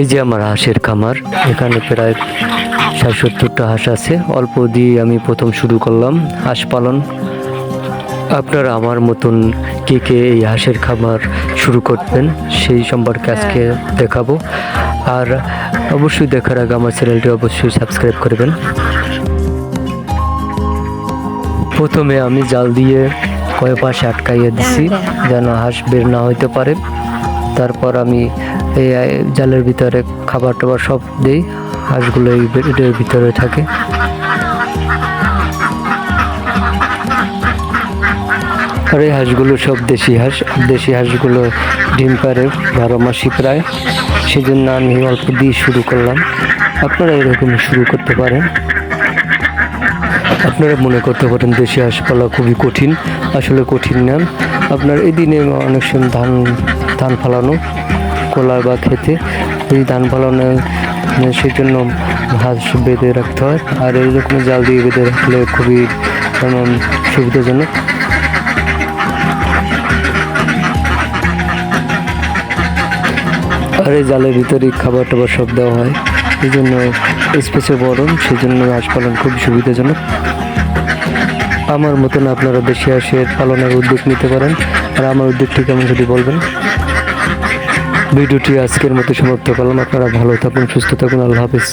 এই যে আমার হাঁসের খামার এখানে প্রায় ষাট সত্তরটা হাঁস আছে। অল্প দিয়ে আমি প্রথম শুরু করলাম হাঁস পালন। আপনারা আমার মতন কে কে এই হাঁসের খামার শুরু করবেন সেই সম্পর্কে আজকে দেখাবো। আর অবশ্যই দেখার আগে আমার চ্যানেলটি অবশ্যই সাবস্ক্রাইব করবেন। প্রথমে আমি জাল দিয়ে কয় পাশে আটকাইয়ে দিছি যেন হাঁস বের না হইতে পারে। তারপর আমি এই জালের ভিতরে খাবার টাবার সব দিই, হাঁসগুলো এই বেডের ভিতরে থাকে। আর এই হাঁসগুলো সব দেশি হাঁস, দেশি হাঁসগুলো ডিম পারে বারো মাসই প্রায়। সেজন্য আমি অল্প দিয়ে শুরু করলাম। আপনারা এরকম শুরু করতে পারেন। আপনারা মনে করতে পারেন দেশি হাঁস পালা খুবই কঠিন। আসলে কঠিন না। আপনার এই দিনে অনেক সময় ধান ধান ফলানো, কলা বা খেতে এই ধান ফালানো সেই জন্য হাঁস বেঁধে রাখতে হয়। আর এইরকম জাল দিয়ে বেঁধে রাখলে খুবই সুবিধাজনক। আর এই জালের ভিতরে খাবার টাবার সব দেওয়া হয়। এই জন্য স্পেসে গরম সেই জন্য হাঁস পালন খুব সুবিধাজনক। আমার মতন আপনারা দেশে আসে পালনের উদ্যোগ নিতে পারেন। আর আমার উদ্যোগটি কেমন যদি বলবেন? ভিডিওটি আজকের মতো সমাপ্ত করলাম। আপনারা ভালো থাকুন, সুস্থ থাকুন। আল্লাহ হাফিজ।